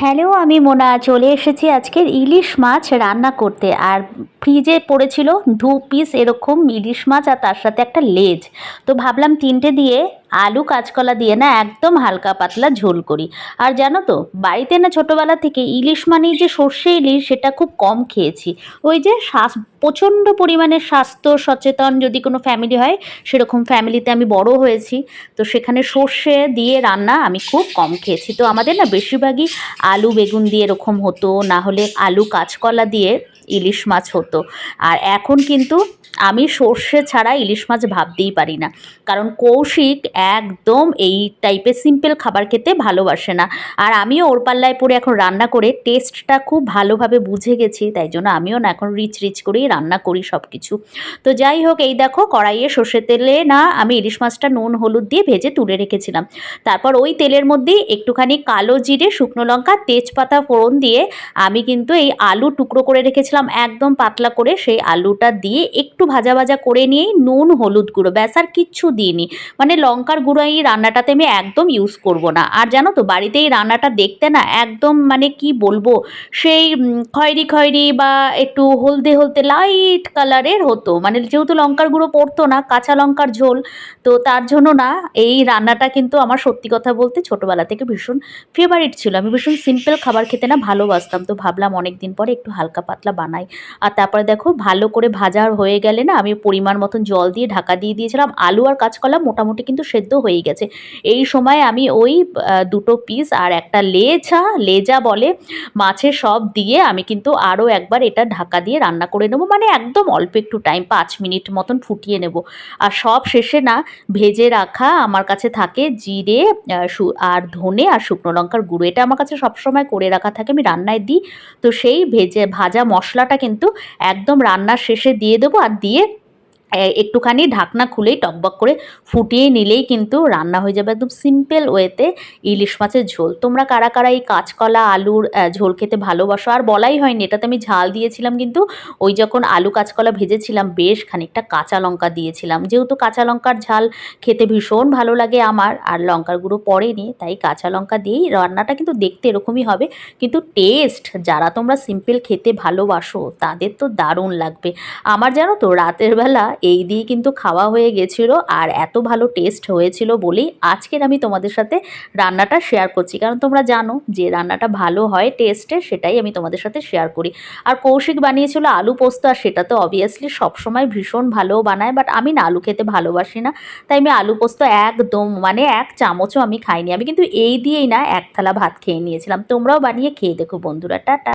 Hello, আমি মোনা। চলে এসেছি আজকের ইলিশ মাছ রান্না করতে। আর ফ্রিজে পড়েছিল দু পিস এরকম ইলিশ মাছ আর তার সাথে একটা লেজ। তো ভাবলাম তিনটে দিয়ে আলু কাঁচকলা দিয়ে না একদম হালকা পাতলা ঝোল করি। আর জানো তো, বাড়িতে না ছোটোবেলা থেকে ইলিশ মানেই যে সর্ষে ইলিশ সেটা খুব কম খেয়েছি। ওই যে শ্বাস প্রচণ্ড পরিমাণে স্বাস্থ্য সচেতন যদি কোনো ফ্যামিলি হয়, সেরকম ফ্যামিলিতে আমি বড় হয়েছি। তো সেখানে সর্ষে দিয়ে রান্না আমি খুব কম খেয়েছি। তো আমাদের না বেশিরভাগই আলু বেগুন দিয়ে এরকম হতো, না হলে আলু কাঁচকলা দিয়ে ইলিশ মাছ হতো। আর এখন কিন্তু আমি সর্ষে ছাড়া ইলিশ মাছ ভাবতেই পারি না। কারণ কৌশিক একদম এই টাইপের সিম্পল খাবার খেতে ভালোবাসে না। আর আমিও ওর পাল্লায় পড়ে এখন রান্না করে টেস্টটা খুব ভালোভাবে বুঝে গেছি, তাই জন্য আমিও না এখন রিচ রিচ করেই রান্না করি সব কিছু তো যাই হোক, এই দেখো কড়াইয়ে সর্ষে তেলে না আমি ইলিশ মাছটা নুন, হলুদ দিয়ে ভেজে তুলে রেখেছিলাম। তারপর ওই তেলের মধ্যেই একটুখানি কালো জিরে, শুকনো লঙ্কা, তেজপাতা ফোড়ন দিয়ে আমি কিন্তু এই আলু টুকরো করে রেখেছিলাম। একদম পাতলা করে সেই আলুটা দিয়ে একটু ভাজা ভাজা করে নিয়েই নুন, হলুদ গুঁড়ো, ব্যাস আর কিচ্ছু দিইনি। মানে লঙ্কার গুঁড়ো এই রান্নাটাতে আমি একদম ইউজ করব না। আর জানো তো বাড়িতে এই রান্নাটা দেখতে না একদম মানে কি বলব, সেই খয়রি খয়েরি বা একটু হলদে হলদে লাইট কালারের হতো। মানে যেহেতু লঙ্কার গুঁড়ো পড়তো না, কাঁচা লঙ্কার ঝোল, তো তার জন্য না এই রান্নাটা কিন্তু আমার সত্যি কথা বলতে ছোটোবেলা থেকে ভীষণ ফেভারিট ছিল। আমি ভীষণ সিম্পল খাবার খেতে না ভালোবাসতাম। তো ভাবলাম অনেক দিন পরে একটু হালকা পাতলা বানাই। আর তারপরে দেখো, ভালো করে ভাজা হয়ে গেলে না আমি পরিমাণ মতন জল দিয়ে ঢাকা দিয়ে দিয়েছিলাম। আলু আর কাঁচকলা মোটামুটি কিন্তু সেদ্ধ হয়ে গেছে। এই সময় আমি ওই দুটো পিস আর একটা লেজা লেজা বলে মাছের সব দিয়ে আমি কিন্তু আরও একবার এটা ঢাকা দিয়ে রান্না করে নেব। মানে একদম অল্প একটু টাইম পাঁচ মিনিট মতন ফুটিয়ে নেব। আর সব শেষে না ভেজে রাখা আমার কাছে থাকে জিরে আর ধনে আর শুকনো লঙ্কার গুঁড়ো। এটা আমার কাছে সবসময় করে রাখা থাকে, আমি রান্নায় দিই। তো সেই ভেজে ভাজা মশলাটা কিন্তু একদম রান্নার শেষে দিয়ে দেবো আর দিয়ে একটুখানি ঢাকনা খুলেই টকবক করে ফুটিয়ে নিলেই কিন্তু রান্না হয়ে যাবে একদম সিম্পল ওয়েতে ইলিশ মাছের ঝোল। তোমরা কারা কারা এই কাঁচকলা, আলুর ঝোল খেতে ভালোবাসো? আর বলাই হয়নি, এটাতে আমি ঝাল দিয়েছিলাম কিন্তু ওই যখন আলু কাঁচকলা ভেজেছিলাম, বেশ খানিকটা কাঁচা লঙ্কা দিয়েছিলাম। যেহেতু কাঁচা লঙ্কার ঝাল খেতে ভীষণ ভালো লাগে আমার, আর লঙ্কার গুঁড়ো পড়েনি, তাই কাঁচা লঙ্কা দিয়েই রান্নাটা কিন্তু দেখতে এরকমই হবে। কিন্তু টেস্ট যারা তোমরা সিম্পল খেতে ভালোবাসো, তাদের তো দারুণ লাগবে। আমার জানো তো, রাতের বেলা এই দিয়ে কিন্তু খাওয়া হয়ে গেছিল আর এত ভালো টেস্ট হয়েছিল বলেই আজকের আমি তোমাদের সাথে রান্নাটা শেয়ার করছি। কারণ তোমরা জানো যে রান্নাটা ভালো হয় টেস্টে সেটাই আমি তোমাদের সাথে শেয়ার করি। আর কৌশিক বানিয়েছিল আলু পোস্ত আর সেটা তো অবভিয়াসলি সবসময় ভীষণ ভালো বানায় বাট আমি না আলু খেতে ভালোবাসি না। তাই আমি আলু পোস্ত একদম মানে এক চামচও আমি খাইনি। আমি কিন্তু এই দিয়েই না এক থালা ভাত খেয়ে নিয়েছিলাম। তোমরাও বানিয়ে খেয়ে দেখো বন্ধুরা। টাটা।